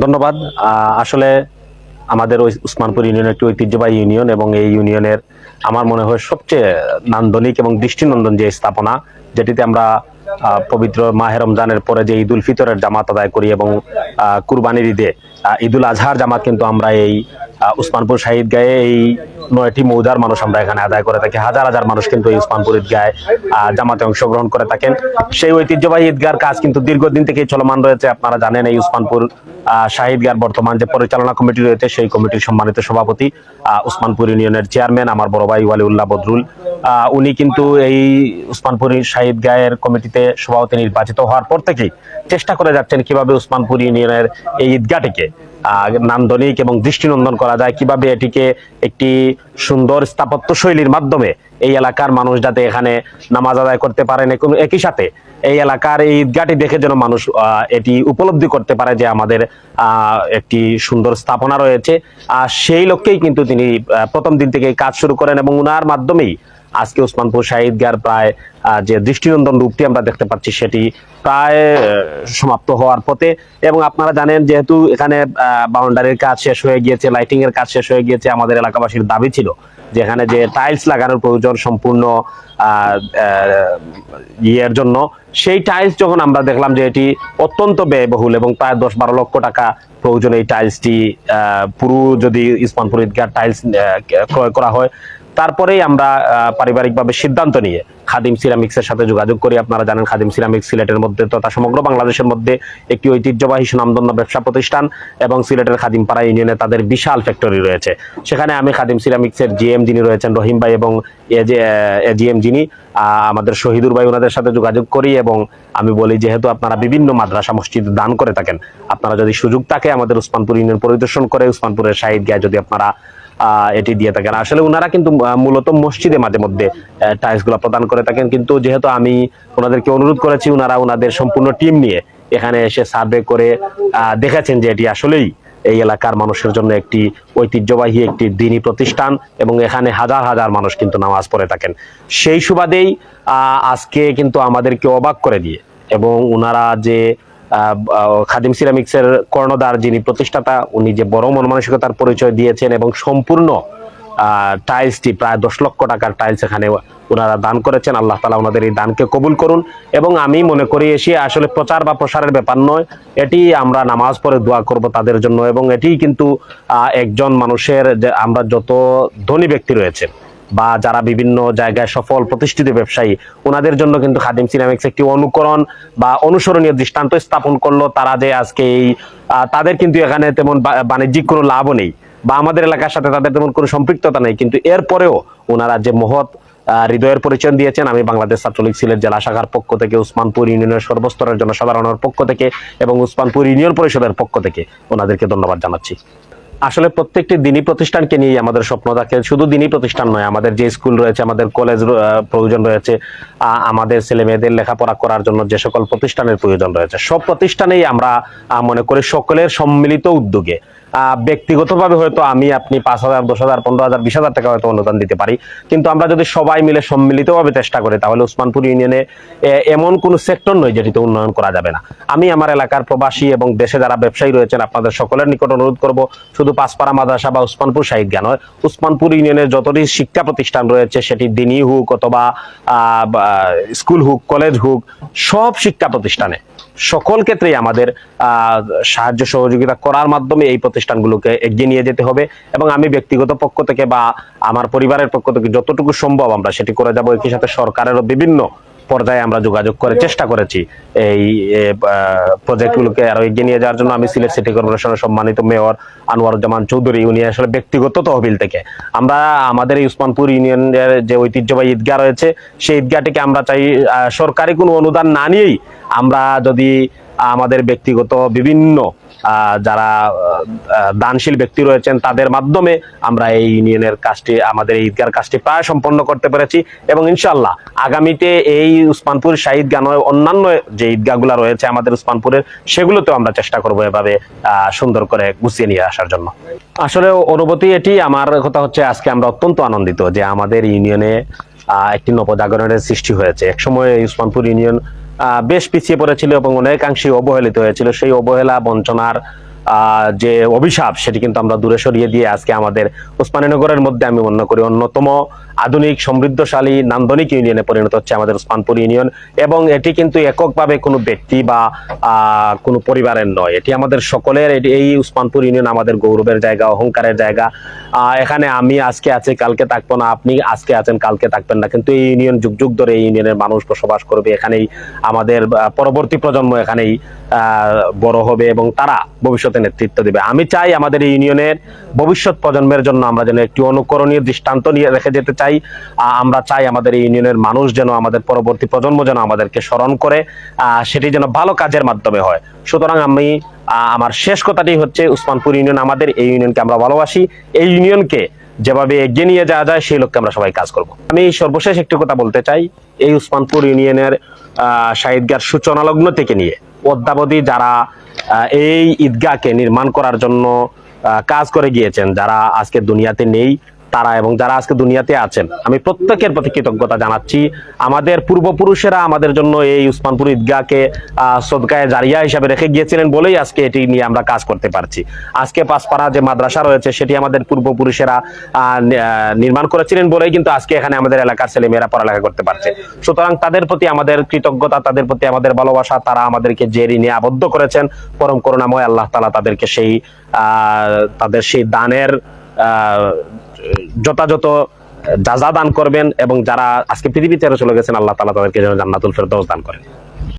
ধন্যবাদ। আসলে আমাদের ওই উসমানপুর ইউনিয়ন একটি ঐতিহ্যবাহী ইউনিয়ন এবং এই ইউনিয়নের আমার মনে হয় সবচেয়ে নান্দনিক এবং দৃষ্টিনন্দন যে স্থাপনা, যেটিতে আমরা পবিত্র মাহে রমজানের পরে যে ঈদুল ফিতরের জামাত আদায় করি এবং কুরবানির ঈদে ঈদুল আজহার জামাত কিন্তু আমরা এই উসমানপুর শাহিদ গায়ে এই নয়টি মৌজার মানুষ আমরা এখানে আদায় করে থাকি। হাজার হাজার মানুষ কিন্তু এই উসমানপুর ঈদগায় জামাতে অংশগ্রহণ করে থাকেন। সেই ঐতিহ্যবাহী ঈদগার কাজ কিন্তু দীর্ঘদিন থেকেই চলমান রয়েছে। আপনারা জানেন এই উসমানপুর শাহিদগার বর্তমান যে পরিচালনা কমিটি রয়েছে, সেই কমিটির সম্মানিত সভাপতি উসমানপুর ইউনিয়নের চেয়ারম্যান, আমার বড় ভাই ওয়ালিউল্লাহ বদরুল। উনি কিন্তু এই উসমানপুর শাহিদ গায়ের কমিটিতে সভাপতি নির্বাচিত হওয়ার পর থেকেই চেষ্টা করে যাচ্ছেন কীভাবে উসমানপুর ইউনিয়নের এই ঈদগাহটিকে নান্দনিক এবং দৃষ্টিনন্দন করা যায়, কীভাবে এটিকে একটি সুন্দর স্থাপত্য শৈলীর মাধ্যমে এই এলাকার মানুষ যাতে এখানে নামাজ আদায় করতে পারেন। একই সাথে এই এলাকার এই ঈদগাহটি দেখে যেন মানুষ এটি উপলব্ধি করতে পারে যে আমাদের একটি সুন্দর স্থাপনা রয়েছে। আর সেই লক্ষ্যেই কিন্তু তিনি প্রথম দিন থেকে কাজ শুরু করেন এবং উনার মাধ্যমেই আজকে উসমানপুর শাহিদ গার প্রায় যে দৃষ্টিনন্দন রূপটি আমরা দেখতে পাচ্ছি সেটি প্রায় সমাপ্ত হওয়ার পথে। এবং আপনারা জানেন যেহেতু এখানে বাউন্ডারির কাজ শেষ হয়ে গিয়েছে লাইটিং এর কাজ শেষ হয়ে গিয়েছে, আমাদের এলাকাবাসীর দাবি ছিল যেখানে যে টাইলস লাগানোর প্রয়োজন সম্পূর্ণ ইয়ের জন্য। সেই টাইলস যখন আমরা দেখলাম যে এটি অত্যন্ত ব্যয়বহুল এবং প্রায় দশ বারো লক্ষ টাকা প্রয়োজন এই টাইলসটি পুরো যদি ইসমানপুর ঈদগাহ টাইলস ক্রয় করা হয় তারপরেই আমরা পারিবারিকভাবে সিদ্ধান্ত নিয়ে খাদিম সিরামিক্সের সাথে যোগাযোগ করি। আপনারা জানেন খাদিম সিরামিক্স সিলেটের মধ্যে তথা সমগ্র বাংলাদেশের মধ্যে একটি ঐতিহ্যবাহী সুনামধন্য ব্যবসা প্রতিষ্ঠান এবং সিলেটের খাদিমপাড়া ইউনিয়নে তাদের বিশাল ফ্যাক্টরি রয়েছে। সেখানে আমি খাদিম সিরামিক্সের জিএম যিনি রয়েছেন, রহিম ভাই এবং জিএম যিনি আমাদের শহীদুর ভাই ওনাদের সাথে যোগাযোগ করি এবং আমি বলি, যেহেতু আপনারা বিভিন্ন মাদ্রাসা মসজিদ দান করে থাকেন, আপনারা যদি সুযোগ থাকে আমাদের উসমানপুর ইউনিয়ন পরিদর্শন করে উসমানপুরের শাহিদ গায়ে যদি আপনারা এটি দিয়ে থাকেন। আসলে ওনারা কিন্তু মূলত মসজিদে মাঝে মধ্যে টাইলসগুলা প্রদান করে থাকেন। কিন্তু যেহেতু আমি ওনাদেরকে অনুরোধ করেছি ওনারা ওনাদের সম্পূর্ণ টিম নিয়ে এখানে এসে সার্ভে করে দেখেছেন যে এটি আসলেই এই এলাকার মানুষের জন্য একটি ঐতিহ্যবাহী একটি দিনী প্রতিষ্ঠান এবং এখানে হাজার হাজার মানুষ কিন্তু নামাজ পড়ে থাকেন। সেই সুবাদেই আজকে কিন্তু আমাদেরকে অবাক করে দিয়ে এবং ওনারা যে খাদিম সিরামিক্সের কর্ণধার যিনি প্রতিষ্ঠাতা, উনি যে বড় মন মানসিকতার পরিচয় দিয়েছেন এবং সম্পূর্ণ টাইলসটি প্রায় দশ লক্ষ টাকার টাইলস এখানে ওনারা দান করেছেন। আল্লাহ তালা ওনাদের এই দানকে কবুল করুন এবং আমি মনে করি এসে আসলে প্রচার বা প্রসারের ব্যাপার নয়। এটি আমরা নামাজ পড়ে দোয়া করব তাদের জন্য এবং এটি কিন্তু একজন মানুষের যে আমরা যত ধনী ব্যক্তি রয়েছে বা যারা বিভিন্ন জায়গায় সফল প্রতিষ্ঠিত ব্যবসায়ী, ওনাদের জন্য কিন্তু খাদিম সিনামিক্স একটি অনুকরণ বা অনুসরণীয় দৃষ্টান্ত স্থাপন করল তারা যে আজকে এই তাদের কিন্তু এখানে তেমন বাণিজ্যিক কোনো লাভও নেই বা আমাদের এলাকার সাথে তাদের তেমন কোনো সম্পৃক্ততা নেই। কিন্তু এরপরেও ওনারা যে মহৎ হৃদয়ের পরিচয় দিয়েছেন, আমি বাংলাদেশ ছাত্রলীগ সিলেট জেলা শাখার পক্ষ থেকে, উসমানপুর ইউনিয়নের সর্বস্তরের জনসাধারণের পক্ষ থেকে এবং উসমানপুর ইউনিয়ন পরিষদের পক্ষ থেকে ওনাদেরকে ধন্যবাদ জানাচ্ছি। আসলে প্রত্যেকটি দিনই প্রতিষ্ঠানকে নিয়ে আমাদের স্বপ্ন থাকে। শুধু দিনই প্রতিষ্ঠান নয়, আমাদের যে স্কুল রয়েছে, আমাদের কলেজ প্রয়োজন রয়েছে আমাদের ছেলে মেয়েদের লেখাপড়া করার জন্য যে সকল প্রতিষ্ঠানের প্রয়োজন রয়েছে। সব প্রতিষ্ঠানেই আমরা মনে করি সকলের সম্মিলিত উদ্যোগে ব্যক্তিগতভাবে হয়তো আমি আপনি পাঁচ হাজার, দশ হাজার, পনেরো হাজার, বিশ হাজার টাকা হয়তো অনুদান দিতে পারি। কিন্তু আমরা যদি সবাই মিলে সম্মিলিতভাবে চেষ্টা করি, তাহলে উসমানপুর ইউনিয়নে এমন কোনো সেক্টর নয় যেটিতে উন্নয়ন করা যাবে না। আমি আমার এলাকার প্রবাসী এবং দেশে যারা ব্যবসায়ী রয়েছেন, আপনাদের সকলের নিকট অনুরোধ করব, শুধু পাঁচপাড়া মাদ্রাসা বা উসমানপুর শাহিদ জ্ঞান নয়, উসমানপুর ইউনিয়নের যতটি শিক্ষা প্রতিষ্ঠান রয়েছে, সেটি দিনই হোক অথবা স্কুল হোক, কলেজ হোক, সব শিক্ষা প্রতিষ্ঠানে সকল ক্ষেত্রেই আমাদের সাহায্য সহযোগিতা করার মাধ্যমে এই প্রতিষ্ঠানগুলোকে এগিয়ে নিয়ে যেতে হবে এবং আমি ব্যক্তিগত পক্ষ থেকে বা আমার পরিবারের পক্ষ থেকে যতটুকু সম্ভব আমরা সেটি করে যাব। একই সাথে সরকারেরও বিভিন্ন পর্যায়ে আমরা যোগাযোগ করে চেষ্টা করেছি। এই প্রজেক্টগুলোকে আরও এগিয়ে নিয়ে যাওয়ার জন্য আমি সিলেট সিটি কর্পোরেশনের সম্মানিত মেয়র আনোয়ারুজ্জামান চৌধুরী, উনি আসলে ব্যক্তিগত তহবিল থেকে। আমরা আমাদের উসমানপুর ইউনিয়নের যে ঐতিহ্যবাহী ঈদগাহ রয়েছে, সেই ঈদগাহটিকে আমরা চাই সরকারি কোনো অনুদান না নিয়েই আমরা যদি আমাদের ব্যক্তিগত বিভিন্ন যারা দানশীল ব্যক্তি রয়েছেন, তাদের মাধ্যমে আমরা এই ইউনিয়নের কাজটি, আমাদের এই ঈদগার কাজটি প্রায় সম্পন্ন করতে পেরেছি। এবং ইনশাল্লাহ আগামীতে এই উসমানপুর শাহিদ গান অন্যান্য যে ঈদগাহগুলো রয়েছে আমাদের উসমানপুরের, সেগুলোতেও আমরা চেষ্টা করব এভাবে সুন্দর করে গুছিয়ে নিয়ে আসার জন্য। আসলে অনুভূতি এটি, আমার কথা হচ্ছে আজকে আমরা অত্যন্ত আনন্দিত যে আমাদের ইউনিয়নে একটি নবজাগরণের সৃষ্টি হয়েছে। একসময় উসমানপুর ইউনিয়ন বেশ পিছিয়ে পড়েছিল এবং অনেকাংশে অবহেলিত হয়েছিল। সেই অবহেলা, বঞ্চনার যে অভিশাপ, সেটি কিন্তু আমরা দূরে সরিয়ে দিয়ে আজকে আমাদের ওসমানীনগরের মধ্যে আমি মনে করি অন্যতম আধুনিক, সমৃদ্ধশালী, নান্দনিক ইউনিয়নে পরিণত হচ্ছে আমাদের ওসমানপুর ইউনিয়ন এবং এটি কিন্তু এককভাবে কোনো ব্যক্তি বা কোনো পরিবারের নয়। এটি আমাদের সকলের এই উসমানপুর ইউনিয়ন আমাদের গৌরবের জায়গা, অহংকারের জায়গা। এখানে আমি আজকে আছি, কালকে থাকব না, আপনি আজকে আছেন, কালকে থাকবেন না। কিন্তু এই ইউনিয়ন যুগ যুগ ধরে এই ইউনিয়নের মানুষ বসবাস করবে, এখানেই আমাদের পরবর্তী প্রজন্ম এখানেই বড় হবে এবং তারা ভবিষ্যতে নেতৃত্ব দেবে। আমি চাই আমাদের এই ইউনিয়নের ভবিষ্যৎ প্রজন্মের জন্য আমরা যেন একটি অনুকরণীয় দৃষ্টান্ত নিয়ে রেখে যেতে চাই আমরা চাই আমাদের ইউনিয়নের মানুষ যেন আমাদের পরবর্তী প্রজন্ম যেন আমাদেরকে স্মরণ করে সেটি যেন ভালো কাজের মাধ্যমে হয়। সুতরাং আমি আমার শেষ কথাটি হচ্ছে, উসমানপুর ইউনিয়ন আমাদের, এই ইউনিয়নকে আমরা ভালোবাসি। এই ইউনিয়নকে যেভাবে এগিয়ে নিয়ে যাওয়া যায়, সেই লক্ষ্যে আমরা সবাই কাজ করব। আমি সর্বশেষ একটি কথা বলতে চাই, এই উসমানপুর ইউনিয়নের শাহিদগার সূচনা লগ্ন থেকে নিয়ে, অদ্যাবধি যারা এই ঈদগাহকে নির্মাণ করার জন্য কাজ করে গিয়েছেন, যারা আজকে দুনিয়াতে নেই তারা এবং যারা আজকে দুনিয়াতে আছেন। আমি প্রত্যেকের প্রতি কৃতজ্ঞতা জানাচ্ছি। আমাদের পূর্বপুরুষেরা আমাদের জন্য এই উসমানপুর ঈদগাহকে সদকায়ে জারিয়া হিসাবে রেখে গিয়েছিলেন বলেই আজকে এটি নিয়ে আমরা কাজ করতে পারছি। আজকে পাঁচপাড়া যে মাদ্রাসা রয়েছে, সেটি আমাদের পূর্বপুরুষেরা নির্মাণ করেছিলেন বলেই কিন্তু আজকে এখানে আমাদের এলাকার ছেলেমেয়েরা পড়ালেখা করতে পারছে। সুতরাং তাদের প্রতি আমাদের কৃতজ্ঞতা, তাদের প্রতি আমাদের ভালোবাসা, তারা আমাদেরকে যে ঋণে আবদ্ধ করেছেন, পরম করুণাময় আল্লাহ তালা তাদেরকে সেই তাদের সেই দানের যথাযথ যা দান করবেন এবং যারা আজকে পৃথিবীতে চলে গেছেন, আল্লাহ তালা তাদেরকে যেন জান্নাতুল ফেরদৌস দান করেন।